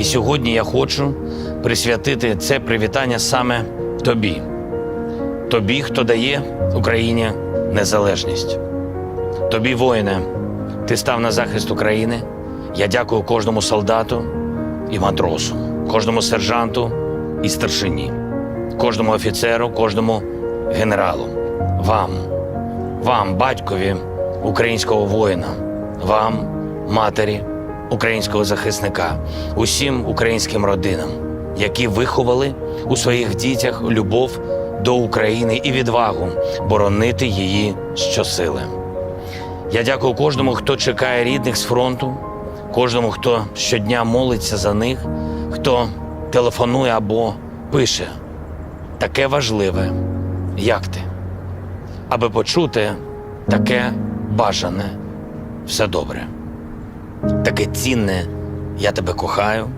І сьогодні я хочу присвятити це привітання саме тобі, тобі, хто дає Україні незалежність. Тобі, воїне, ти став на захист України. Я дякую кожному солдату і матросу, кожному сержанту і старшині, кожному офіцеру, кожному генералу, вам, вам, батькові українського воїна, вам, матері українського захисника, усім українським родинам, які виховали у своїх дітях любов до України і відвагу боронити її щосили. Я дякую кожному, хто чекає рідних з фронту, кожному, хто щодня молиться за них, хто телефонує або пише таке важливе, як ти, аби почути таке бажане. Все добре, таке цінне, я тебе кохаю,